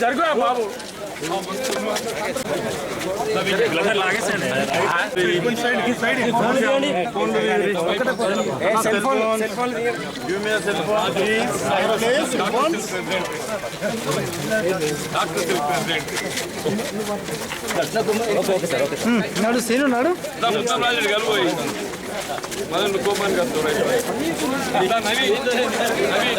జరుగురా బాబు నాడు సీను నాడు? రాజు కలిపోయి మదన్ కోపానికి వస్తాడు నవీ నవీ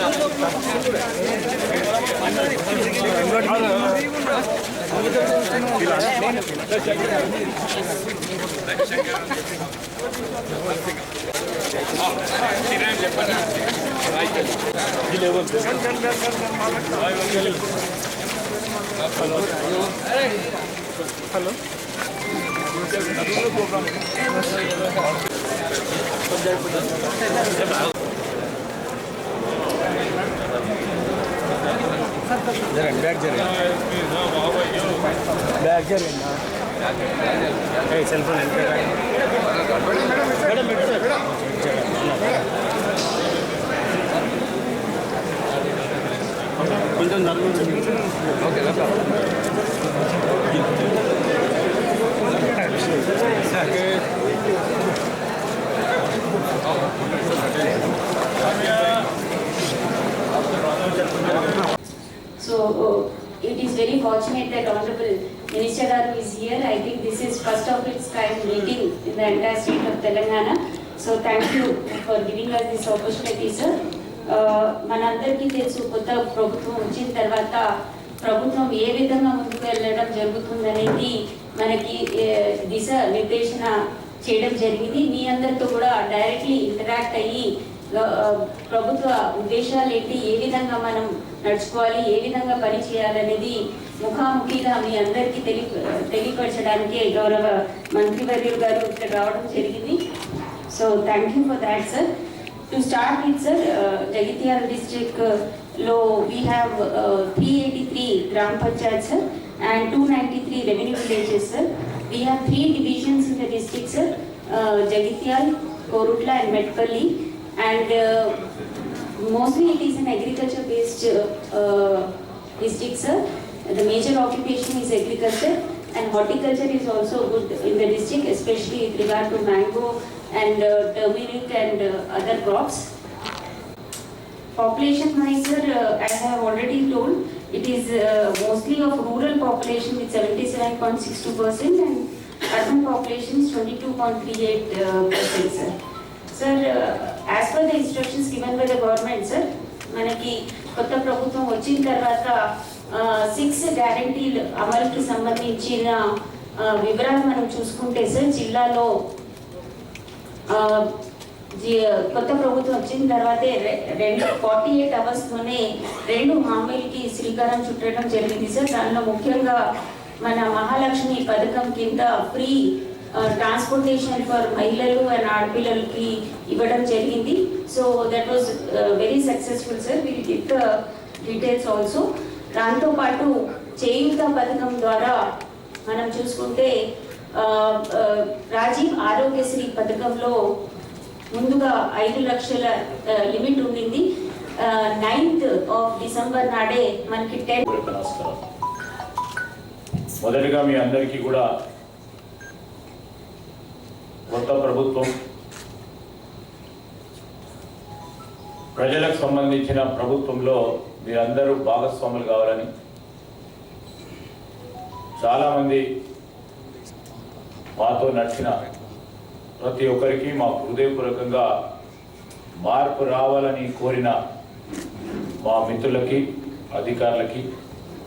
జరగండి బ్యాగ్ జరగండి బ్యాగ్ జరగండి సెల్ ఫోన్ మేడం కొంచెం So uh, it is very fortunate that Honorable Minister Garu is here. I think this is first of its kind meeting in the entire state of Telangana. So thank you for giving us this opportunity, sir. Uh, మనందరికీ తెలుసు కొత్త ప్రభుత్వం వచ్చిన తర్వాత ప్రభుత్వం ఏ విధంగా ముందుకు వెళ్ళడం జరుగుతుందనేది మనకి ఏ, దిశ నిర్దేశన చేయడం జరిగింది. మీ అందరితో కూడా డైరెక్ట్లీ ఇంటరాక్ట్ అయ్యి ప్రభుత్వ ఉద్దేశాలు ఏంటి ఏ విధంగా మనం నడుచుకోవాలి ఏ విధంగా పని చేయాలనేది ముఖాముఖిగా మీ అందరికీ తెలియ తెలియపరచడానికి గౌరవ మంత్రివర్యులు గారు ఇక్కడ రావడం జరిగింది. So thank you for that sir to start with sir Jagtial డిస్ట్రిక్ట్లో we have three eighty three గ్రామ panchayat sir and two ninety three revenue villages sir we have three divisions in the district Uh, Jagitial, Korutla and Medpalli and uh, mostly it is an agriculture based uh, district sir. The major occupation is agriculture and horticulture is also good in the district especially with regard to mango and turmeric and other crops. Population wise sir, I have already told it is uh, mostly of rural population with 77.62% and urban population is 22.38 uh, sir. sir sir as per the instructions given by the government sir మనకి కొత్త ప్రభుత్వం వచ్చిన తర్వాత six గ్యారంటీలు అమలుకి సంబంధించిన వివరాలు మనం చూసుకుంటే సార్ జిల్లాలో కొత్త ప్రభుత్వం వచ్చిన తర్వాతే రె- రెండు ఫార్టీ ఎయిట్ అవర్స్లోనే రెండు హామీలకి శ్రీకారం చుట్టడం జరిగింది సార్ దానిలో ముఖ్యంగా మన మహాలక్ష్మి పథకం కింద ఫ్రీ ట్రాన్స్పోర్టేషన్ ఫర్ మహిళలు అండ్ ఆడపిల్లలకి ఇవ్వడం జరిగింది. So that was very successful sir will get details also దాంతోపాటు చేయుత పథకం ద్వారా మనం చూసుకుంటే రాజీవ్ ఆరోగ్యశ్రీ పథకంలో ముందుగా ఐదు లక్షల లిమిట్ ఉండింది. నైన్త్ ఆఫ్ డిసెంబర్ నాడే మనకి టెన్ నమస్కారం మొదటిగా మీ అందరికీ కూడా కొత్త ప్రభుత్వం ప్రజలకు సంబంధించిన ప్రభుత్వంలో మీరందరూ భాగస్వాములు కావాలని చాలామంది మాతో నడిచిన ప్రతి ఒక్కరికి మా హృదయపూర్వకంగా మార్పు రావాలని కోరిన మా మిత్రులకి అధికారులకి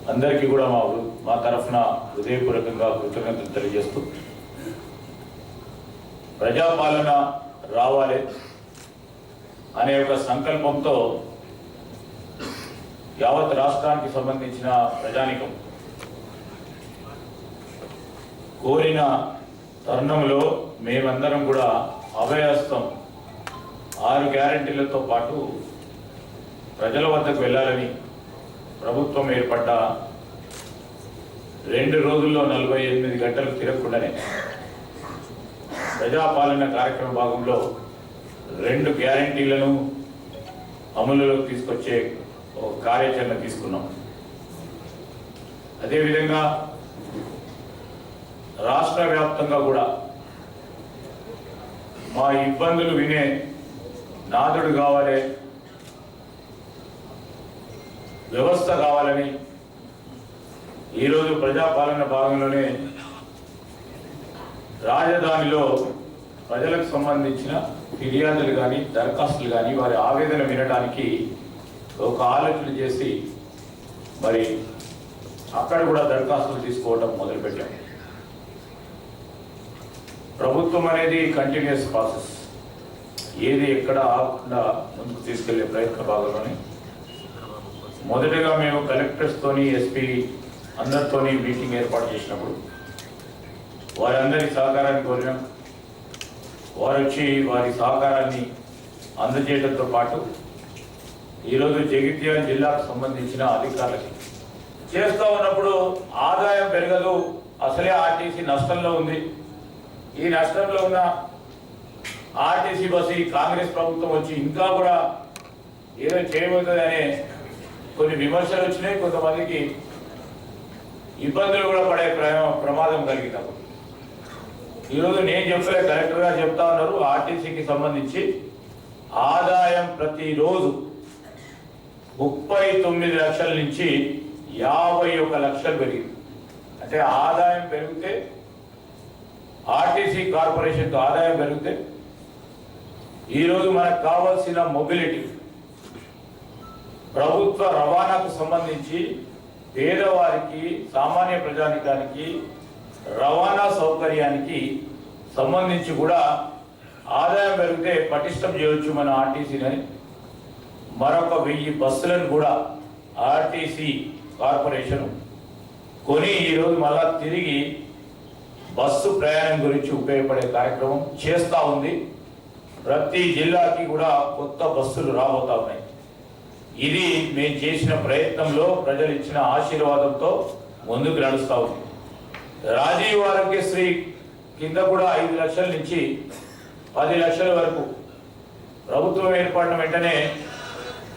అందరికీ కూడా మా మా తరఫున హృదయపూర్వకంగా కృతజ్ఞతలు తెలియజేస్తూ ప్రజాపాలన రావాలి అనే ఒక సంకల్పంతో యావత్ రాష్ట్రానికి సంబంధించిన ప్రజానికం కోరిన తరుణంలో మేమందరం కూడా అభయస్తం ఆరు గ్యారంటీలతో పాటు ప్రజల వద్దకు వెళ్ళాలని ప్రభుత్వం ఏర్పడ్డ రెండు రోజుల్లో నలభై ఎనిమిది గంటలు తిరగకుండానే ప్రజాపాలన కార్యక్రమ భాగంలో రెండు గ్యారంటీలను అమలులోకి తీసుకొచ్చే ఒక కార్యాచరణ తీసుకున్నాం. అదేవిధంగా రాష్ట్ర వ్యాప్తంగా కూడా మా ఇబ్బందులు వినే నాదుడు కావాలి వ్యవస్థ కావాలని ఈరోజు ప్రజాపాలన భాగంలోనే రాజధానిలో ప్రజలకు సంబంధించిన ఫిర్యాదులు కానీ దరఖాస్తులు కానీ వారి ఆవేదన వినడానికి ఒక ఆలోచన చేసి మరి అక్కడ కూడా దరఖాస్తులు తీసుకోవడం మొదలుపెట్టాం. ప్రభుత్వం అనేది కంటిన్యూస్ ప్రాసెస్ ఏది ఎక్కడ ఆగకుండా ముందుకు తీసుకెళ్ళే ప్రయత్న భాగంలోనే మొదటగా మేము కలెక్టర్స్తోని ఎస్పీ అందరితోని మీటింగ్ ఏర్పాటు చేసినప్పుడు వారందరి సహకారాన్ని కోరినాం. వారు వచ్చి వారి సహకారాన్ని అందజేయడంతో పాటు ఈరోజు జగిత్యాల జిల్లాకు సంబంధించిన అధికారులకి చేస్తూ ఉన్నప్పుడు ఆదాయం పెరగదు. అసలే ఆర్టీసీ నష్టంలో ఉంది. ఈ నష్టంలో ఉన్న ఆర్టీసీ బస్సు కాంగ్రెస్ ప్రభుత్వం వచ్చి ఇంకా కూడా ఏదో చేయబోతుంది అనే కొన్ని విమర్శలు వచ్చినాయి కొంతమందికి ఇబ్బందులు కూడా పడే ప్రమాదం కలిగినప్పుడు. ఈరోజు నేను చెప్పలే కలెక్టర్ గారు చెప్తా ఉన్నారు ఆర్టీసీకి సంబంధించి ఆదాయం ప్రతిరోజు ముప్పై తొమ్మిది లక్షల నుంచి యాభై ఒక లక్షలు పెరిగింది. అంటే ఆదాయం పెరిగితే ఆర్టీసీ కార్పొరేషన్కి ఆదాయం పెరిగితే ఈరోజు మనకు కావాల్సిన మొబిలిటీ ప్రభుత్వ రవాణాకు సంబంధించి పేదవారికి సామాన్య ప్రజానికానికి రవాణా సౌకర్యానికి సంబంధించి కూడా ఆదాయం పెరిగితే పటిష్టం చేయొచ్చు మన ఆర్టీసీని. మరొక వెయ్యి బస్సులను కూడా ఆర్టీసీ కార్పొరేషన్ కొని ఈరోజు మళ్ళా తిరిగి బస్సు ప్రయాణం గురించి ఉపయోగపడే కార్యక్రమం చేస్తూ ఉంది. ప్రతి జిల్లాకి కూడా కొత్త బస్సులు రాబోతా ఉన్నాయి. ఇది మేము చేసిన ప్రయత్నంలో ప్రజలు ఇచ్చిన ఆశీర్వాదంతో ముందుకు నడుస్తా ఉంది. రాజీవ్ ఆరోగ్యశ్రీ కింద కూడా ఐదు లక్షల నుంచి పది లక్షల వరకు ప్రభుత్వం ఏర్పడిన వెంటనే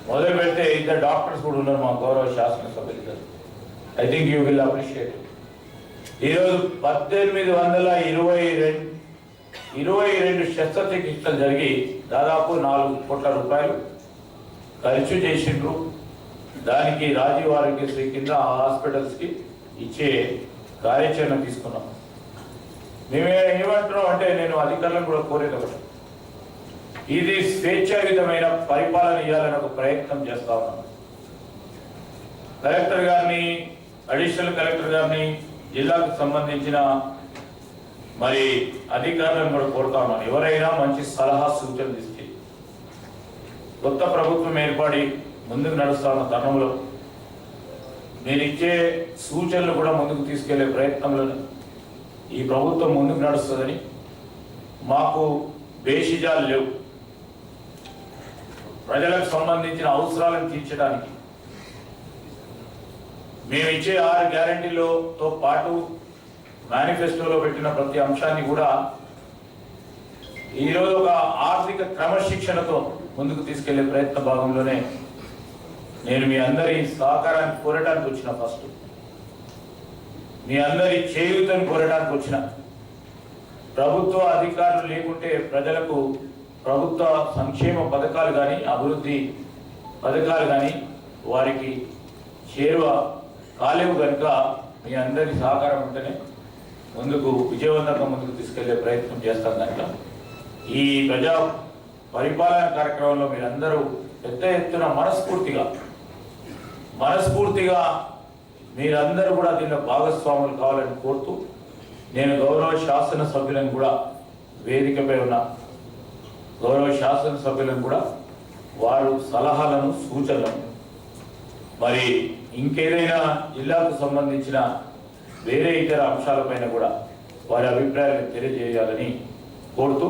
మొదలు పెడితే ఇద్దరు డాక్టర్స్ కూడా ఉన్నారు మా గౌరవ శాసనసభ్యులు. I think you will appreciate. ఈరోజు పద్దెనిమిది వందల ఇరవై రెండు ఇరవై రెండు శస్త్రచికిత్సలు జరిగి దాదాపు నాలుగు కోట్ల రూపాయలు ఖర్చు చేసిండ్రు. దానికి రాజీవ్ ఆరోగ్యశ్రీ కింద ఆ హాస్పిటల్స్కి ఇచ్చే కార్యాచరణ తీసుకున్నాం. మేమే ఏమంటున్నాం అంటే నేను అధికారులను కూడా కోరేది ఒకటి. ఇది స్వేచ్ఛాయుతమైన పరిపాలన ఇవ్వాలని ఒక ప్రయత్నం చేస్తా ఉన్నాం. కలెక్టర్ గారిని అడిషనల్ కలెక్టర్ గారిని జిల్లాకు సంబంధించిన మరి అధికారులను కూడా కోరుతా ఉన్నాను ఎవరైనా మంచి సలహా సూచనలు ఇస్తే కొత్త ప్రభుత్వం ఏర్పడి ముందుకు నడుస్తాను తరుణంలో నేను ఇచ్చే సూచనలు కూడా ముందుకు తీసుకెళ్ళే ప్రయత్నంలో ఈ ప్రభుత్వం ముందుకు నడుస్తుందని మాకు బేషిజాలు లేవు. ప్రజలకు సంబంధించిన అవసరాలను తీర్చడానికి మేము ఇచ్చే ఆరు గ్యారంటీలతో పాటు మేనిఫెస్టోలో పెట్టిన ప్రతి అంశాన్ని కూడా ఈరోజు ఒక ఆర్థిక క్రమశిక్షణతో ముందుకు తీసుకెళ్ళే ప్రయత్న భాగంలోనే నేను మీ అందరి సహకారాన్ని కోరటానికి వచ్చిన ఫస్ట్. మీ అందరి చేయూతను కోరటానికి వచ్చిన. ప్రభుత్వ అధికారులు లేకుంటే ప్రజలకు ప్రభుత్వ సంక్షేమ పథకాలు కానీ అభివృద్ధి పథకాలు కానీ వారికి చేరువ కాలేవు కనుక మీ అందరి సహకారం ఉంటేనే ముందుకు విజయవంతంగా ముందుకు తీసుకెళ్ళే ప్రయత్నం చేస్తాం కనుక ఈ ప్రజా పరిపాలన కార్యక్రమంలో మీరందరూ పెద్ద ఎత్తున మనస్ఫూర్తిగా మనస్ఫూర్తిగా మీరందరూ కూడా దీనిలో భాగస్వాములు కావాలని కోరుతూ నేను గౌరవ శాసన సభ్యులను కూడా వేదికపై ఉన్న గౌరవ శాసన సభ్యులను కూడా వారు సలహాలను సూచనలను మరి ఇంకేదైనా జిల్లాకు సంబంధించిన వేరే ఇతర అంశాలపైన కూడా వారి అభిప్రాయాలను తెలియజేయాలని కోరుతూ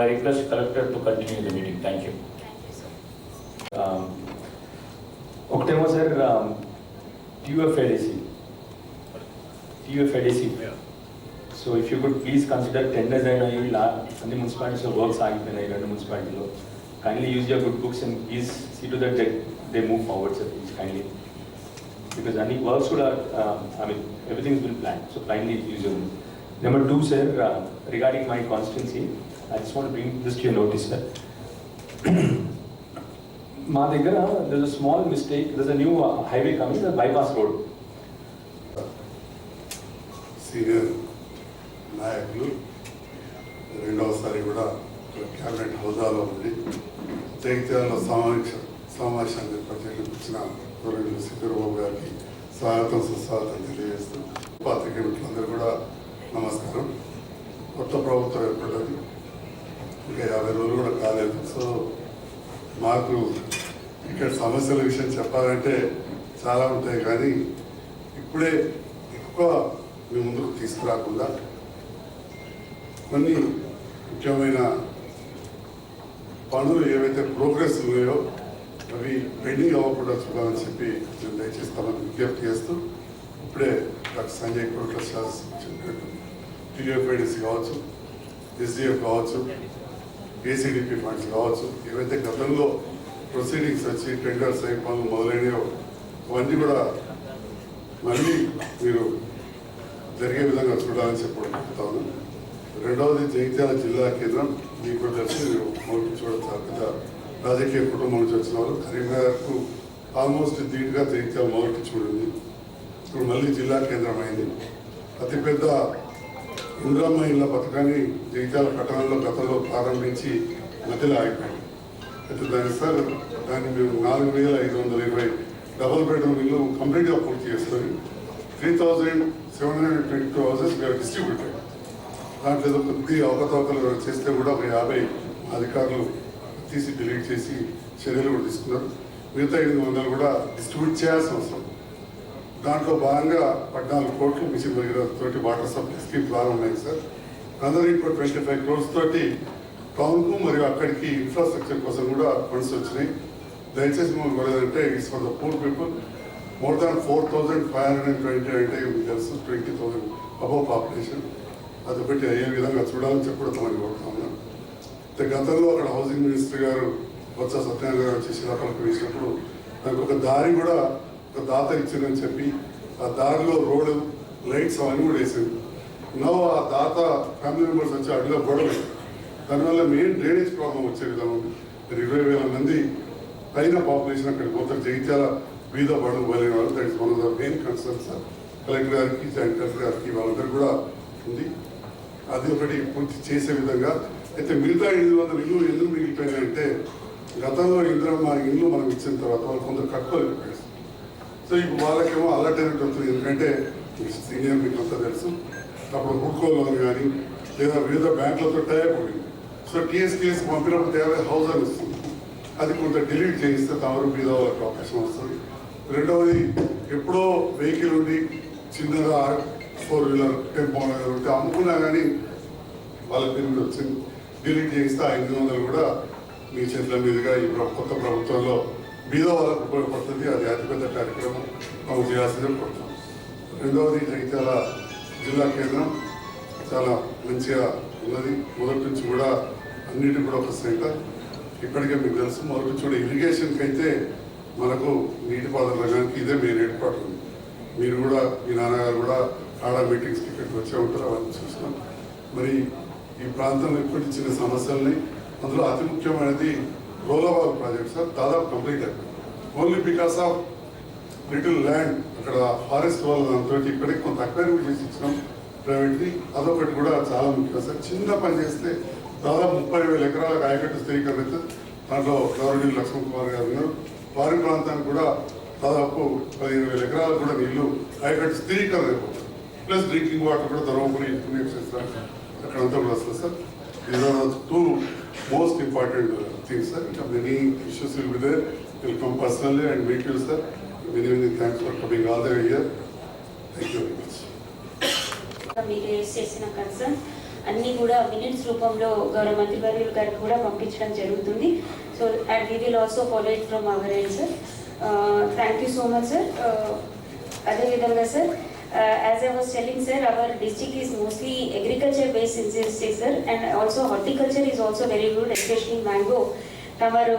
I request collector to continue the meeting thank you Um, ఒకటేమో sir TUFIDC TUFIDC so if you could please consider tenders అయినాయి లా అన్ని మున్సిపాలిటీస్లో వర్క్స్ ఆగిపోయినాయి రెండు మున్సిపాలిటీలో kindly use your good books and please see to that they move forward, sir, please kindly. Because any works would have, um, I mean, everything's been planned, so kindly use your. Number two, sir, uh, regarding my constituency, I just want to bring this to your notice, sir. మా దగ్గర there's a small mistake, there's a new uh, highway coming, the bypass road. Senior నాయకులు రెండవసారి కూడా cabinet హోదాలో ఉండి జగిత్యాల సమావేశ సమావేశాన్ని ప్రత్యేకించిన గౌరవ సిద్ధరాబాబు గారికి స్వాగతం సుస్వాగతం తెలియజేస్తూ పాత్రిక మిత్రులందరూ కూడా నమస్కారం కొత్త ప్రభుత్వం ఏర్పడ్డది ఇంకా యాభై రోజులు కూడా కాలేదు. సో మాకు ఇక్కడ సమస్యల విషయం చెప్పాలంటే చాలా ఉంటాయి కానీ ఇప్పుడే ఎక్కువ మీ ముందుకు తీసుకురాకుండా కొన్ని ముఖ్యమైన పనులు ఏవైతే ప్రోగ్రెస్ ఉన్నాయో అవి పెండింగ్ అవ్వకుండా చూడాలని చెప్పి నేను దయచేసి తమకు విజ్ఞప్తి చేస్తూ ఇప్పుడే డాక్టర్ సంజయ్ కోట్ల శాస్త్రి చెప్పినట్టు టీఎఫ్ఐడిసి కావచ్చు ఎస్డిఎఫ్ కావచ్చు ఏసీడీపీ ఫండ్స్ కావచ్చు ఏవైతే గతంలో ప్రొసీడింగ్స్ వచ్చి టెండర్స్ అయి పనులు మొదలైనవో అవన్నీ కూడా మళ్ళీ మీరు జరిగే విధంగా చూడాలని చెప్పడం చెప్తాను రెండవది జగిత్యాల జిల్లా కేంద్రం. మీకు తెలిసి మీరు మొదటి పెద్ద రాజకీయ కుటుంబం నుంచి వచ్చిన వాళ్ళు. కరీంనగర్కు ఆల్మోస్ట్ దీటుగా జగిత్యాల మొదటి చూడింది. ఇప్పుడు మళ్ళీ జిల్లా కేంద్రం అయింది. అతిపెద్ద ఇంద్రమ్మ ఇళ్ళ పథకాన్ని జగిత్యాల పట్టణంలో గతంలో ప్రారంభించి మధ్యలో ఆగిపోయింది అయితే దాని సార్ దాన్ని మేము నాలుగు వేల ఐదు వందల ఇరవై డబుల్ బెడ్రూమ్ ఇల్లు కంప్లీట్గా పూర్తి చేసుకొని three thousand seven hundred twenty two houses మేము డిస్ట్రిబ్యూటెడ్ దాంట్లో కొద్ది అవకతవకలు చేస్తే కూడా ఒక యాభై అధికారులు తీసి డిలీట్ చేసి చర్యలు కూడా తీసుకున్నారు. మిగతా ఎనిమిది వందలు కూడా డిస్ట్రిబ్యూట్ చేయాల్సిన అవసరం. దాంట్లో భాగంగా పద్నాలుగు కోట్లు మిషన్ భగీరథ తోటి వాటర్ సప్లై స్కీమ్ ప్రారంభమైంది సార్. అందరూ ఇప్పుడు ట్వంటీ ఫైవ్ క్రోర్స్ తోటి టౌన్కు మరియు అక్కడికి ఇన్ఫ్రాస్ట్రక్చర్ కోసం కూడా ఫండ్స్ వచ్చినాయి. దయచేసి మేము కొలేదంటే it's for the poor people. More than four thousand five hundred and twenty అంటే మీకు తెలుసు ట్వంటీ థౌజండ్ అబౌవ్ పాపులేషన్ అది బట్టి అయ్యే విధంగా చూడాలని చెప్పి కూడా తమని అయితే గతంలో అక్కడ హౌసింగ్ మినిస్టర్ గారు బొత్స సత్యనారాయణ గారు వచ్చి శిలాపలకం వేసినప్పుడు దానికి ఒక దారి కూడా ఒక దాత ఇచ్చిందని చెప్పి ఆ దారిలో రోడ్డు లైట్స్ అవన్నీ కూడా వేసింది. నో ఆ దాత ఫ్యామిలీ మెంబర్స్ వచ్చి అడ్డుగా గొడవ దానివల్ల మెయిన్ డ్రైనేజ్ ప్రాబ్లం వచ్చే విధానం ఇరవై వేల మంది పైన పాపులేషన్ అక్కడికి పోతారు. జగిత్యాల బీద బడుగు పోలేని వాళ్ళు. That is one of the main concern sir collector గారికి జాయింట్ కలెక్టర్ గారికి వాళ్ళందరూ కూడా ఉంది. అది ఒకటి పూర్తి చేసే విధంగా. అయితే మిగతా ఎనిమిది వందల ఇల్లు ఎందుకు మిగిలిపోయినాయంటే గతంలో ఇంద్రమ్మ ఇల్లు మనం ఇచ్చిన తర్వాత వాళ్ళు కొందరు కట్టుకోలేకపోయారు. సో ఇప్పుడు వాళ్ళకేమో అలర్ట్ అయినట్టు వస్తుంది. ఎందుకంటే సీనియర్ మీకు అంతా తెలుసు. అప్పుడు హుడ్కో లోన్ కానీ లేదా వివిధ బ్యాంకులతో టైప్ ఉంది. సో టీఎస్టీఎస్ పంపినప్పుడు తేవే హౌస్ అని వస్తుంది. అది కొంత డిలీట్ చేయిస్తే తమరు మీద వాళ్ళకి అవకాశం వస్తుంది. రెండవది ఎప్పుడో వెహికల్ ఉండి చిన్నగా ఫోర్ వీలర్ టెంపో ఉంటే అమ్ముకున్నా కానీ వాళ్ళ పేరు వచ్చింది. డిలీట్ చేయిస్తే ఐదు వందలు కూడా మీ చేతుల మీదుగా ఈ కొత్త ప్రభుత్వంలో మీద వాళ్ళకు ఉపయోగపడుతుంది. అది అతిపెద్ద కార్యక్రమం మా చేయాల్సిందే కొడతాం. రెండవది జగిత్యాల జిల్లా కేంద్రం చాలా మంచిగా ఉన్నది. మొదటి నుంచి కూడా అన్నిటికి కూడా ఒక సెంటర్ ఇప్పటికే మీకు తెలుసు మొదటి నుంచి కూడా ఇరిగేషన్కి అయితే మనకు నీటిపారుదల రంగానికి ఇదే మెయిన్ ఏర్పాటు ఉంది. మీరు కూడా మీ నాన్నగారు కూడా ఆడ మీటింగ్స్కి ఇక్కడికి వచ్చే ఉంటారు అవన్నీ చూసినాం మరి ఈ ప్రాంతంలో ఇప్పటి చిన్న సమస్యల్ని అందులో అతి ముఖ్యమైనది రోలవాల్ ప్రాజెక్ట్ సార్ దాదాపు కంప్లీట్ అయిపోయింది. Only because of little land అక్కడ ఫారెస్ట్ వాళ్ళ దాంతో ఇక్కడికి కొంత అక్వైర్మెంట్ చేసి ఇచ్చినాం. ప్రైవేట్ది అదొకటి కూడా చాలా ముఖ్యం. సార్ చిన్న పని చేస్తే దాదాపు ముప్పై వేల ఎకరాల ఆయకట్టు స్థిరీకరణ అయితే దాంట్లో గౌరవనీయులు లక్ష్మణ్ కుమార్ గారు ఉన్నారు. వారి ప్రాంతానికి కూడా దాదాపు పదిహేను వేల ఎకరాలు కూడా నీళ్ళు ఆయకట్టు స్థిరీకరణ అయిపోతుంది. ప్లస్ డ్రింకింగ్ వాటర్ కూడా ధర్మపురి పుణ్యక్షేత్రం అక్కడంతా కూడా వస్తుంది sir. These are two most important things sir ఇంకా many issues will be there will come personally and meet you sir many, many thanks for coming all the year thank you very much మీరు raise చేసిన concern. అన్నీ కూడా minutes రూపంలో గౌరవ మంత్రి వర్యులు గారికి కూడా పంపించడం జరుగుతుంది. So and we will also follow it from our end sir thank you so much sir అదేవిధంగా sir as I was telling sir our district is mostly agriculture based industry sir and also horticulture is also very good especially mango తమరు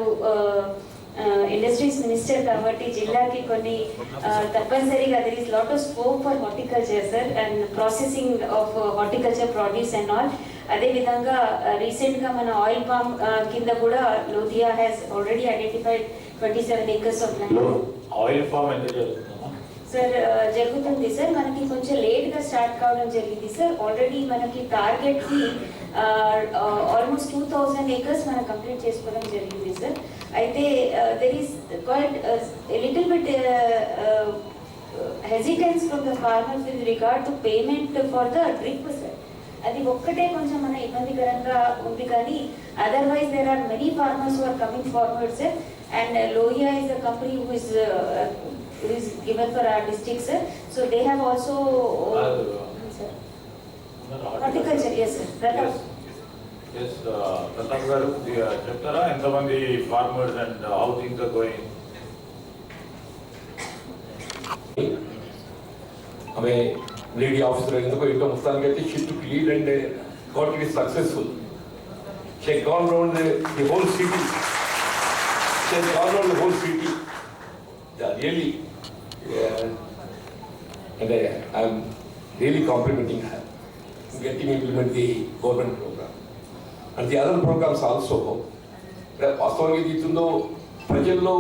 industries minister కాబట్టి జిల్లాకి కొన్ని తప్పనిసరిగా there is lot of scope for horticulture sir and processing of horticulture produce and all అదేవిధంగా రీసెంట్గా మన oil palm కింద కూడా Lodhia has already identified twenty seven acres of land oil palm sir జరుగుతుంది సార్ మనకి కొంచెం లేట్గా స్టార్ట్ కావడం జరిగింది సార్ ఆల్రెడీ మనకి టార్గెట్కి ఆల్మోస్ట్ టూ థౌసండ్ ఏకర్స్ మనం కంప్లీట్ చేసుకోవడం జరిగింది సార్ అయితే there is quite little bit hesitance from the farmers with regard to payment for the drip sir అది ఒక్కటే కొంచెం మన ఇబ్బందికరంగా ఉంది కానీ otherwise there are many farmers are coming forward sir and Lohia is the company who is who is given for our district, sir. So they have also. Sir. Horticulture, yes, sir. Pratap. S Pratap garu uh, చెప్తారా ఎంతమంది farmers and how things are going ఆమె lady officer ఎందుకో ఇంకా మొత్తానికి అయితే she took lead and got it successful she gone round the whole city she gone round the whole city really and I, I'm really complimenting her in getting implement the government program. And the other programs also వాస్తవానికి ఇది ఇస్తుందో ప్రజల్లో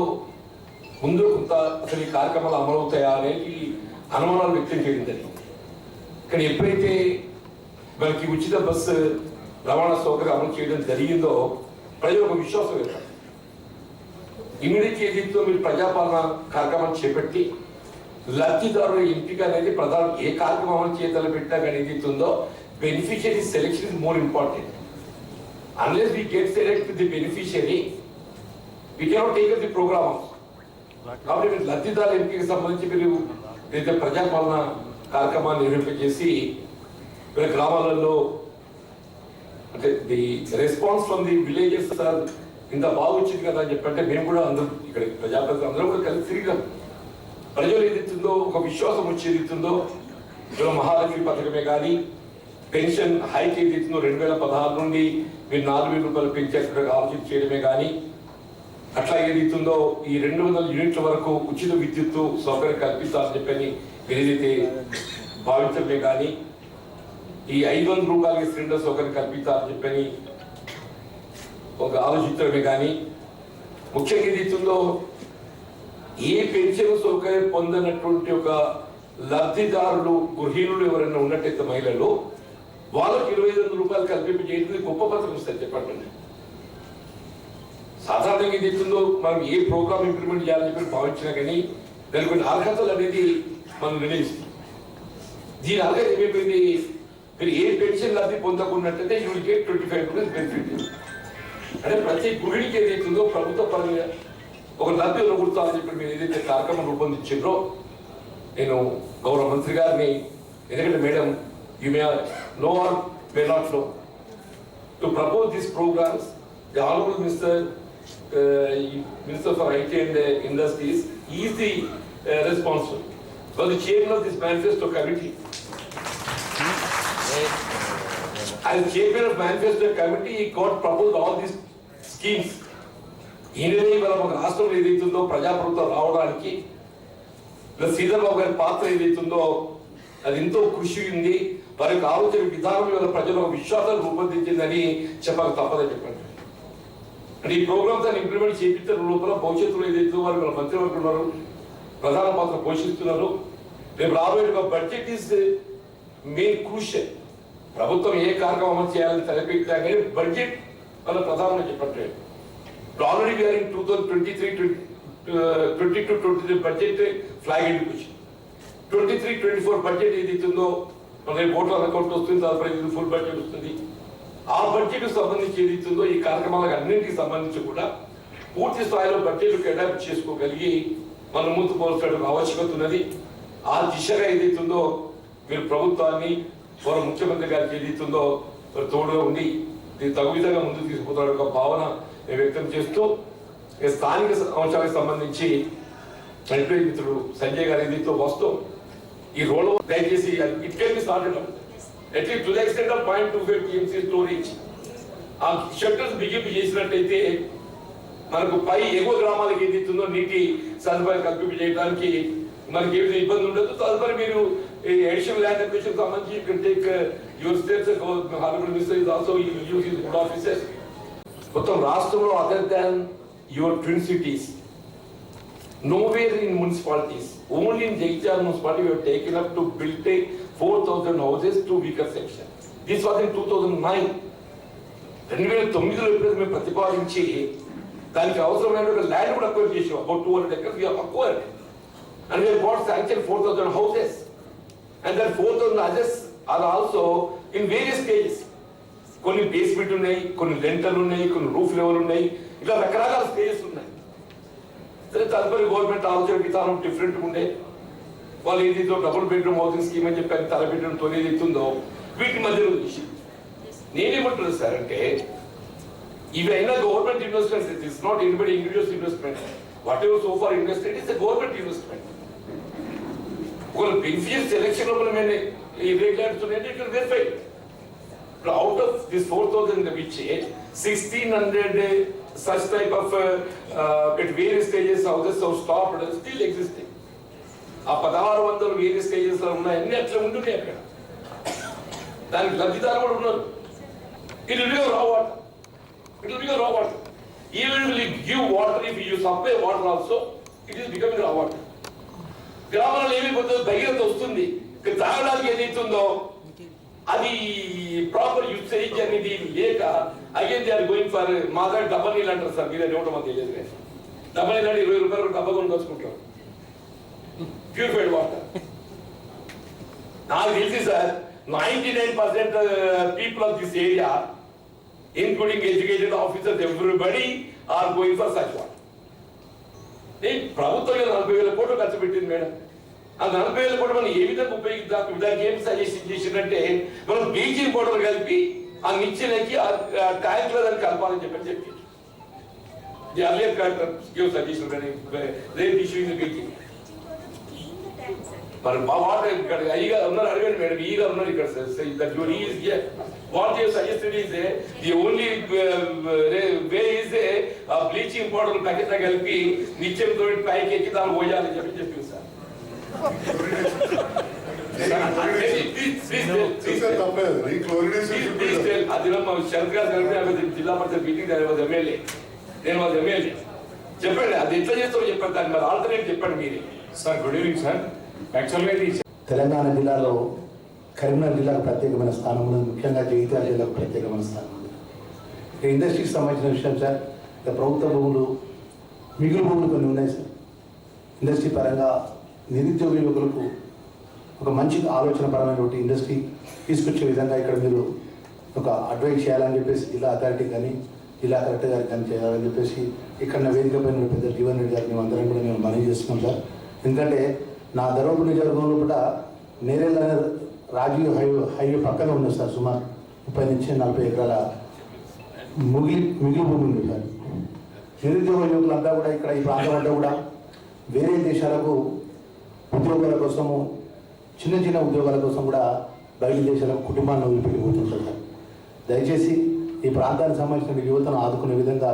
ముందు కొంత అసలు ఈ కార్యక్రమాలు అమలవుతాయా అనేది అనుమానాలు వ్యక్తం చేయడం జరిగింది. కానీ ఎప్పుడైతే మనకి ఉచిత బస్సు రవాణా సౌకర్యం అమలు చేయడం జరిగిందో ప్రజలు ఒక విశ్వాసం ఏర్పడింది. ఇమీడియట్ ఏదైతే మీరు ప్రజాపాలన కార్యక్రమాలు చేపట్టి లబ్ధిదారుల ఎంపిక అనేది ప్రధాన ఏ కార్యక్రమం అమలు చేయతల పెట్టా కానీ ఏదైతే ఉందో beneficiary selection is more important unless get get the beneficiary, we cannot take up the program. కాబట్టి మీరు లబ్ధిదారుల ఎంపికకి సంబంధించి మీరు ఏదైతే ప్రజాపాలన కార్యక్రమాన్ని నిర్వహింపజేసి మీరు గ్రామాలలో అంటే the response from the villages sir ఇంత బాగా కదా అని చెప్పంటే మేము కూడా అందరం ఇక్కడ ప్రజాప్రతినిధులు అందరం కూడా కలిసి తిరిగాం ప్రజలు ఏదైతుందో ఒక విశ్వాసం వచ్చేది ఏదైతుందో మహాలక్ష్మి పథకమే కానీ పెన్షన్ హైక్ ఏదైతుందో రెండు వేల పదహారు నుండి మీరు నాలుగు వేల రూపాయలు పెంచేట్టుగా ఆలోచన చేయడమే కానీ అట్లా ఏదైతుందో ఈ రెండు వందల యూనిట్ల వరకు ఉచిత విద్యుత్తు సౌకర్యం కల్పిస్తారని చెప్పని ఏదైతే భావించడమే కానీ ఈ ఐదు వందల రూపాయలకి సిలిండర్ సౌకర్యం కల్పిస్తారని చెప్పని ఒక ఆలోచించడమే కానీ ముఖ్యంగా ఏదైతుందో ఏ పెన్షన్ సౌకర్యం పొందనటువంటి ఒక లబ్ధిదారులు గృహిణులు ఎవరైనా ఉన్నట్టయితే మహిళలు వాళ్ళకి ఇరవై ఐదు వందల రూపాయలు కల్పింపు చేయడం గొప్ప పత్రం ఇస్తారు చెప్పండి. సాధారణంగా ఇది ఎట్లుందో మనం ఏ ప్రోగ్రామ్ ఇంప్లిమెంట్ చేయాలని చెప్పి భావించినా కానీ దాని కొన్ని అర్హతలు అనేది మనం నిర్ణయిస్తాం. దీని అర్హత ఏమైపోయింది? మీరు ఏ పెన్షన్ లబ్ధి పొందకున్నట్టయితే you will get twenty five rupees benefit అంటే ప్రతి గృహిణికి ఏదైతుందో ప్రభుత్వ పరంగా ఒక లబ్ధి అని చెప్పి మీరు ఏదైతే కార్యక్రమం రూపొందించారో నేను గౌరవ మంత్రి గారిని ఎందుకంటే madam you may know or may not know to propose this programs the honourable minister minister for IT and industries is the responsible for the chairman of this manifesto committee As chairman of manifesto committee, he got proposed all these schemes. ఈయననే ఇవాళ ఒక రాష్ట్రంలో ఏదైతుందో ప్రజాప్రభుత్వం రావడానికి ఇలా శ్రీధర్ బాబు గారి పాత్ర ఏదైతుందో అది ఎంతో కృషి ఉంది వారి యొక్క ఆలోచన విధానం వల్ల ప్రజలు ఒక విశ్వాసాన్ని రూపొందించిందని చెప్పక తప్పదని చెప్పండి. అంటే ఈ ప్రోగ్రామ్ దాన్ని ఇంప్లిమెంట్ చేయించడం లోపల భవిష్యత్తులో ఏదైతే వారు మన మంత్రివర్గం ఉన్నారు ప్రధాన పాత్ర పోషిస్తున్నారు రేపు రాబోయే బడ్జెట్ ఈస్ మెయిన్ క్రూషియల్ ప్రభుత్వం ఏ కార్యక్రమం అమలు చేయాలని తలపెట్టా కానీ బడ్జెట్ వాళ్ళ ప్రధానంగా చెప్పట్లేదు. Already we are in two thousand twenty three twenty two twenty three budget flag education twenty three twenty four budget ఏదైతుందో మనకి కోట్ల అకౌంట్ వస్తుంది తదుపరి ఫుల్ బడ్జెట్ వస్తుంది. ఆ బడ్జెట్ సంబంధించి ఏదైతుందో ఈ కార్యక్రమాలకు అన్నింటికి సంబంధించి కూడా పూర్తి స్థాయిలో బడ్జెట్ అడాప్ట్ చేసుకోగలిగి మనం ముందు పోల్చడం ఆవశ్యకత ఉన్నది. ఆ దిశగా ఏదైతుందో మీరు ప్రభుత్వాన్ని మన ముఖ్యమంత్రి గారికి ఏదైతుందో మరి తోడుగా ఉండి దీన్ని తగు విధంగా ముందుకు తీసుకుపోతాడు ఒక భావన వ్యక్తం చేస్తూ స్థానిక అంశాలకు సంబంధించి మిత్రుడు సంజయ్ గారు ఏదైతే వస్తూ ఈ రోల్ దయచేసి it can be started at least to the extent of point two five TMC storage ఆ షట్టర్స్ బిగింపు చేసినట్టయితే మనకు పై ఎగువ గ్రామాలకు ఏది ఇస్తుందో నీటి సదుపాయం కల్పింప చేయడానికి మనకి ఏమి ఇబ్బంది ఉండదు తదుపరి మీరు ఎడిషనల్ ల్యాండ్ అక్విజిషన్ సంబంధించి you can take your states harbour minister is also use his good offices మొత్తం రాష్ట్రంలో other than your twin cities nowhere in municipalities, only in Jaichal municipality, we have taken up to build a four thousand houses to weaker section. This was in two thousand nine. రెండు వేల తొమ్మిదిలో ఎప్పుడైతే మేము ప్రతిపాదించి దానికి అవసరమైన land కూడా acquire చేసాం. About two hundred acres we are acquired and we are got sanction four thousand houses and దాని four thousand houses are also in various stages కొన్ని బేస్మెంట్ ఉన్నాయి కొన్ని లెంటర్లు ఉన్నాయి కొన్ని రూఫ్ లెవెల్ ఉన్నాయి. ఇలా రకరకాల స్టేజెస్ ఉన్నాయి. తదుపరి గవర్నమెంట్ ఆలోచన విధానం డిఫరెంట్ ఉండే. వాళ్ళు ఏదైతే డబుల్ బెడ్రూమ్ హౌసింగ్ స్కీమ్ అని చెప్పి తల బెడ్రూమ్ తొలి ఏదైతుందో వీటి మధ్యలో తీసి నేనేమంటున్నాను సార్ అంటే ఇవైనా government investment it is not anybody individuals investment whatever so far invested is government investment ఒకవేళ బెనిఫిషియల్ ఎలక్షన్లో మనం ఈ ఉన్నాయంటే it will verify this four thousand 4,000 which 1600 such type of uh, uh, at various stages houses have stopped still existing. ఆ పదహారు వందలు వేరే స్టేజెస్లో ఉన్నాయన్నీ ఉన్నాయి అన్ని అట్లా ఉంటున్నాయి అక్కడ. దానికి లబ్ధిదారు కూడా ఉన్నారు. It will become raw water it will become raw water even will give water if you supply water also it is becoming raw water గ్రామాలలో ఏమైపోతుంది భగీరథ వస్తుంది. తాగడానికి ఏదైతుందో అది ప్రాపర్ యూసేజ్ అనేది లేక again they are going for మా దగ్గర డబ్బా నీళ్ళు అంటారు సార్ మీద ఇవ్వడం మాకు తెలియదు కానీ. డబ్బా నీళ్ళు అంటే ఇరవై రూపాయలు డబ్బా కొని ప్యూరిఫైడ్ వాటర్ నాకు తెలిసి sir ninety nine percent people of this area including educated officers everybody are going for such water ప్రభుత్వం నలభై వేల కోట్లు ఖర్చు పెట్టింది మేడం. ఆ నలభై వేల కోట్లు మనం ఏ విధంగా ఉపయోగిద్దాం? దానికి ఏం సజెషన్ చేసిందంటే మనం బ్లీచింగ్ పౌడర్ కలిపి ఆ నిచ్చెనకి ఆ ట్యాంక్లో దాన్ని కలపాలని చెప్పని చెప్పి ది అర్లియర్ గివ్ సజెషన్ రేపు ఇష్యూ ఇన్ బ్లీచింగ్ మరి మా వాటర్ ఇక్కడ అయ్యగా ఉన్నారు అడగండి మేడం ఈగా ఉన్నారు ఇక్కడ that your is what you suggested is the only way is bleaching powder packet కలిపి నిత్యం తోటి పైకి ఎక్కి దాన్ని పోయాలని చెప్పి చెప్పింది sir Zilla Parishad meeting was MLA నేను వాజ్ ఎమ్మెల్యే చెప్పండి అది ఎట్లా చేస్తారో చెప్పండి దాని మరి ఆల్టర్నేట్ చెప్పండి మీరే సార్ గుడ్ ఈవినింగ్ సార్ యాక్చువల్గా ఇది తెలంగాణ జిల్లాలో కరీంనగర్ జిల్లాకు ప్రత్యేకమైన స్థానం ఉన్నది. ముఖ్యంగా జగిత్యాల జిల్లాకు ప్రత్యేకమైన స్థానం ఉంది ఇండస్ట్రీకి సంబంధించిన విషయం సార్ ప్రభుత్వ భూములు మిగులు భూములు కొన్ని ఉన్నాయి సార్. ఇండస్ట్రీ పరంగా నిరుద్యోగ యువకులకు ఒక మంచి ఆలోచన పరమైనటువంటి ఇండస్ట్రీ తీసుకొచ్చే విధంగా ఇక్కడ మీరు ఒక అడ్వైజ్ చేయాలని చెప్పేసి జిల్లా అథారిటీ కానీ జిల్లా కలెక్టర్ గారికి కానీ చేయాలని చెప్పేసి ఇక్కడ నా వేదిక పైన పెద్ద జీవన్ రెడ్డి గారిని అందరం కూడా మేము మనవి చేస్తున్నాం సార్. ఎందుకంటే నా ధర్మపురి నియోజకవర్గంలో కూడా నేరేళ్ళ రాజీవ్ హైవే హైవే పక్కన ఉంది సార్. సుమారు ముప్పై నుంచి నలభై ఎకరాల ముగి మిగిలి భూమి ఉంది సార్. నిరుద్యోగ యువకులంతా కూడా ఇక్కడ ఈ ప్రాంతం అంతా కూడా వేరే దేశాలకు ఉద్యోగాల కోసము చిన్న చిన్న ఉద్యోగాల కోసం కూడా బయట దేశాలకు కుటుంబాన్ని వదిలిపెట్టిపోతుంటారు. సార్ దయచేసి ఈ ప్రాంతానికి సంబంధించిన యువతను ఆదుకునే విధంగా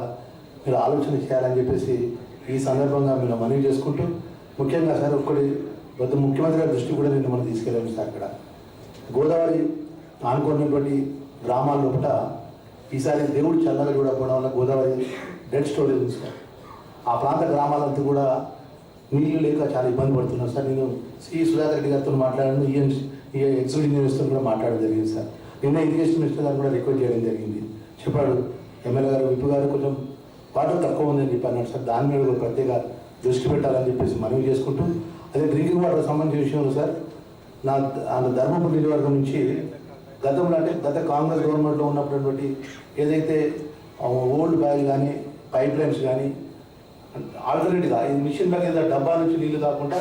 మీరు ఆలోచన చేయాలని చెప్పేసి ఈ సందర్భంగా మీరు మనవి చేసుకుంటూ ముఖ్యంగా సార్ ఒక్కటి పెద్ద ముఖ్యమంత్రి గారి దృష్టి కూడా నేను మనం తీసుకెళ్ళాము సార్ అక్కడ. గోదావరి ఆనుకున్నటువంటి గ్రామాల లోపల ఈసారి దేవుడు చల్లగా చూడకపోవడం వల్ల గోదావరి డెడ్ స్టోరేజ్ ఉంది సార్. ఆ ప్రాంత గ్రామాలంతా కూడా నీళ్ళు లేక చాలా ఇబ్బంది పడుతున్నారు సార్. నేను సి. సుధాకర్ రెడ్డి గారితో మాట్లాడాను. ఈఎం ఈ ఎగ్జిక్యూటివ్ మినిస్టర్ కూడా మాట్లాడడం జరిగింది సార్. నిన్న ఇరిగేషన్ మినిస్టర్ గారు కూడా రిక్వెస్ట్ చేయడం జరిగింది. చెప్పాడు ఎమ్మెల్యే గారు విప్పు గారు కొంచెం వాటర్ తక్కువ ఉందని చెప్పి అన్నాడు సార్. దాని మీద కూడా ప్రత్యేక దృష్టి పెట్టాలని చెప్పేసి మనవి చేసుకుంటూ అదే డ్రింకింగ్ వాటర్ సంబంధించిన విషయంలో సార్. నా ధర్మపురి నియోజకవర్గం నుంచి గతంలో అంటే గత కాంగ్రెస్ గవర్నమెంట్లో ఉన్నటువంటి ఏదైతే ఓల్డ్ బ్యాగ్ కానీ పైప్ లైన్స్ కానీ ఆల్టర్నేట్గా ఈ మిషన్ బ్యాగ్ ఏదో డబ్బా నుంచి నీళ్ళు కాకుండా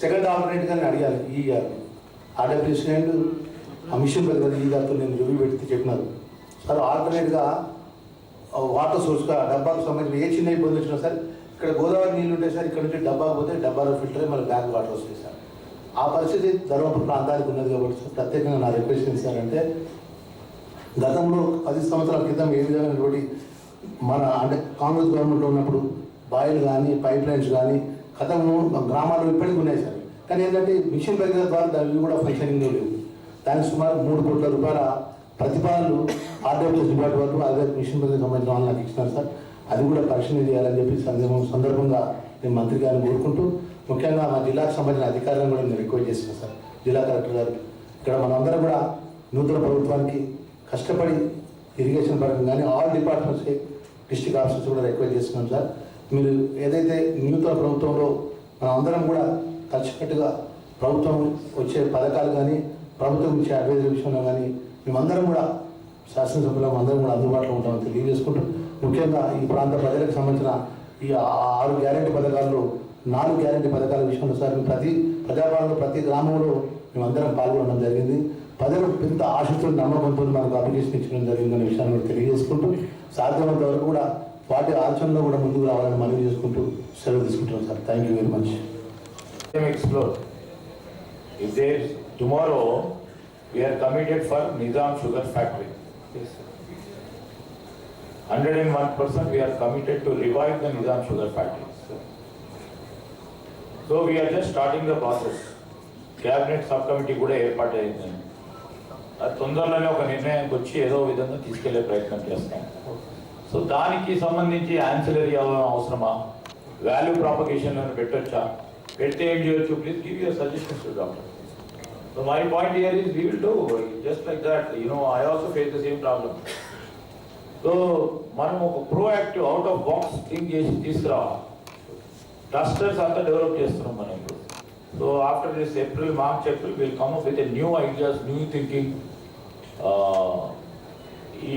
సెకండ్ ఆల్టర్నేట్గా నేను అడిగాను ఈ గారు ఆర్డబ్ల్యూఎస్ అండ్ ఆ మిషన్ బ్యాగ్ ఈ గారితో నేను రివ్యూ పెడితే చెప్పినారు. సార్ ఆల్టర్నేట్గా వాటర్ సోర్స్గా డబ్బాకు సంబంధించిన ఏ చిన్న ఇబ్బంది వచ్చినా సార్ ఇక్కడ గోదావరి నీళ్ళు ఉంటే సార్ ఇక్కడ నుంచి డబ్బా పోతే డబ్బాలో ఫిల్టర్ అయ్యి మళ్ళీ బ్యాక్ వాటర్ వస్తాయి సార్. ఆ పరిస్థితి ధర్మపురి ప్రాంతానికి ఉన్నది కాబట్టి సార్ ప్రత్యేకంగా నా రిక్వెస్ట్ ఏంటి సార్ అంటే గతంలో పది సంవత్సరాల క్రితం ఏ విధమైనటువంటి మన అంటే కాంగ్రెస్ గవర్నమెంట్లో ఉన్నప్పుడు బాయిలు కానీ పైప్ లైన్స్ కానీ కథము గ్రామాల్లో ఇప్పటికీ ఉన్నాయి సార్. కానీ ఏంటంటే మిషన్ పెరిగిన ద్వారా దానికి కూడా ఫంక్షనింగ్ లేవు. దానికి సుమారు మూడు కోట్ల రూపాయల ప్రతిపాదనలు ఆర్డబ్ల్యూఎస్ డిపార్ట్మెంట్ వాళ్ళు అదే మిషన్ పెరిగిన సంబంధించిన వాళ్ళు నాకు ఇచ్చినారు సార్. అది కూడా పరిశీలన చేయాలని చెప్పి సందర్భం సందర్భంగా నేను మంత్రి గారిని కోరుకుంటూ ముఖ్యంగా మా జిల్లాకు సంబంధించిన అధికారులను కూడా నేను రిక్వెస్ట్ చేస్తున్నాను సార్. జిల్లా కలెక్టర్ గారు ఇక్కడ మనందరం కూడా నూతన ప్రభుత్వానికి కష్టపడి ఇరిగేషన్ పరంగా కానీ ఆల్ డిపార్ట్మెంట్స్కి డిస్ట్రిక్ట్ ఆఫీసర్స్ కూడా రిక్వెస్ట్ చేస్తున్నాం సార్. మీరు ఏదైతే నూతన ప్రభుత్వంలో మనం అందరం కూడా కలిసికట్టుగా ప్రభుత్వం వచ్చే పథకాలు కానీ ప్రభుత్వం ఇచ్చే అడ్వైజరీ విషయంలో కానీ మేమందరం కూడా శాసనసభ్యులం అందరం కూడా అందుబాటులో ఉంటామని తెలియజేసుకుంటూ ముఖ్యంగా ఈ ప్రాంత ప్రజలకు సంబంధించిన ఈ ఆరు గ్యారెంటీ పథకాల్లో నాలుగు గ్యారెంటీ పథకాల విషయంలో సార్ మేము ప్రతి ప్రజాపాలనలో ప్రతి గ్రామంలో మేమందరం పాల్గొనడం జరిగింది. ప్రజలు పెద్ద ఆశతో నమ్మకంతో మనకు అప్లికేషన్ ఇచ్చడం జరిగిందనే విషయాన్ని కూడా తెలియజేసుకుంటూ సాధ్యమైనంత వరకు కూడా వాటి ఆచరణలో కూడా ముందుకు రావాలని మనవి చేసుకుంటూ సెలవు తీసుకుంటున్నాం sir. Thank you very much tomorrow we are committed for Nizam sugar factory hundred and one percent we are committed to revive the Nizam sugar factory so we are just starting the process cabinet sub committee కూడా ఏర్పాటు అయింది అది తొందరలోనే ఒక నిర్ణయానికి వచ్చి ఏదో విధంగా తీసుకెళ్ళే ప్రయత్నం చేస్తాను సో దానికి సంబంధించి ఆన్సిలరీ అవసరమా? వాల్యూ ప్రాపగేషన్ పెట్టొచ్చా? పెడితే ఏం చేయొచ్చు? Please give your suggestions to doctor so my point here is we will do just like that you know I also face the same problem so మనం ఒక proactive out of box think చేసి తీసుకురావాలి clusters అంతా develop చేస్తున్నాం మనం ఇప్పుడు. So after this April March April will come up with new ideas new thinking ఈ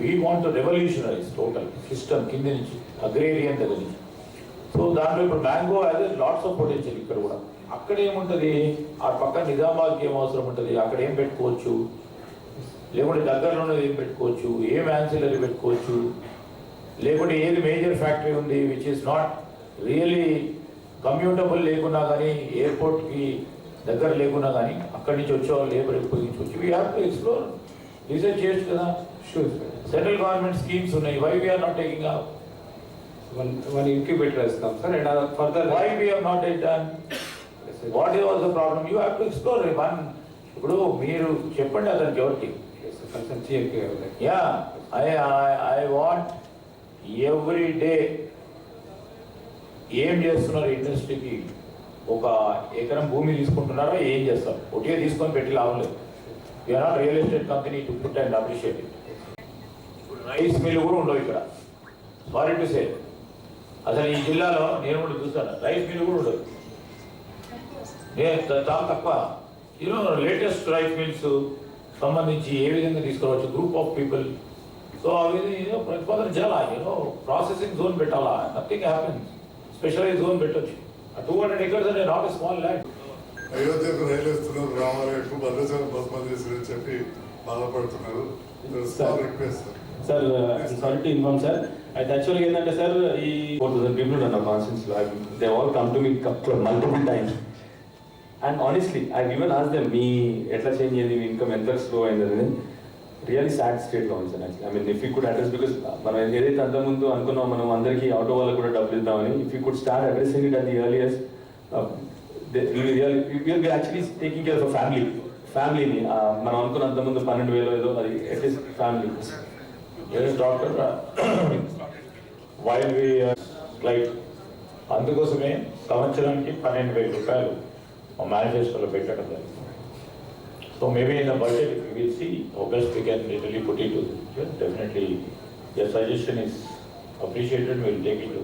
we want revolutionaries total system కింద నుంచి అగ్రేరియన్ దగ్గర నుంచి. సో దాంట్లో ఇప్పుడు మ్యాంగో అదే లాట్స్ ఆఫ్ పొటెన్షియల్ ఇక్కడ కూడా. అక్కడ ఏముంటుంది? ఆ పక్క నిజామాబాద్కి ఏం అవసరం ఉంటుంది? అక్కడ ఏం పెట్టుకోవచ్చు? లేకుంటే దగ్గరలోనే ఏం పెట్టుకోవచ్చు? ఏం యాన్సిలరీ పెట్టుకోవచ్చు? లేకుంటే ఏది మేజర్ ఫ్యాక్టరీ ఉంది which is not really commutable లేకున్నా కానీ ఎయిర్పోర్ట్కి దగ్గర లేకున్నా కానీ అక్కడి నుంచి వచ్చే వాళ్ళు లేబర్ ఉపయోగించవచ్చు we have to explore research చేయొచ్చు కదా. సెంట్రల్ గవర్నమెంట్ స్కీమ్స్ ఉన్నాయి. Why we are not taking up has come, sir, and uh, further. Why we are not at done what was the problem you have to explore one ఇప్పుడు మీరు చెప్పండి అతనికి ఎవరికి. Yeah I I want every day ఏం చేస్తున్నారు ఇండస్ట్రీకి ఒక ఎకరం భూమి తీసుకుంటున్నారా? ఏం చేస్తారు? ఒకే తీసుకొని పెట్టి లాభం లేదు. You are not real estate company to put and appreciate it rice mill కూడా ఉండవు ఇక్కడ. సారీ టు సే అసలు ఈ జిల్లాలో నేను కూడా చూస్తాను. రైస్ మిల్ కూడా ఉండదు. నేను చాలా తక్కువ. యూనో లేటెస్ట్ రైస్ మిల్స్ సంబంధించి ఏ విధంగా తీసుకురావచ్చు? గ్రూప్ ఆఫ్ పీపుల్ సో అవి ఏదో ప్రతిపాదన చేయాలా? యూనో ప్రాసెసింగ్ జోన్ పెట్టాలా? నథింగ్ హ్యాపెన్ స్పెషలైజ్ జోన్ పెట్టొచ్చు. టూ హండ్రెడ్ ఎకర్స్ అంటే నాట్ స్మాల్ ల్యాండ్ అయోధ్యకు రైలు వేస్తున్నారు. రామాలయకు భద్రాచలం బస్ చేశారని చెప్పి బాధపడుతున్నారు. Request sir sir sorry to inform sir అయితే యాక్చువల్గా ఏంటంటే సార్ ఈ ఫోర్ థౌసండ్ పీపుల్ ఉన్నారు concerns they all come to me multiple times and honestly I even ask them మీ ఎట్లా చేంజ్ అయ్యింది? మీ ఇన్కమ్ ఎంత స్లో అయింది? అనేది రియల్లీ సాడ్ స్టేట్లో ఉంది sir I mean if you could address because మనం ఏదైతే అంతకుముందు అనుకున్నాం మనం అందరికీ ఆటో వాళ్ళకి కూడా డబ్బులు ఇద్దామని if you could start addressing it at the earliest actually taking care of family ఫ్యామిలీని మనం అనుకున్నంత ముందు పన్నెండు వేలు ఏదో అది at least family as doctor while we like అందుకోసమే సంవత్సరానికి పన్నెండు వేల రూపాయలు మా మేనిఫెస్టోలో పెట్టడం జరిగింది. So maybe in the budget will see how best we can literally put it to definitely your suggestion is appreciated will take it to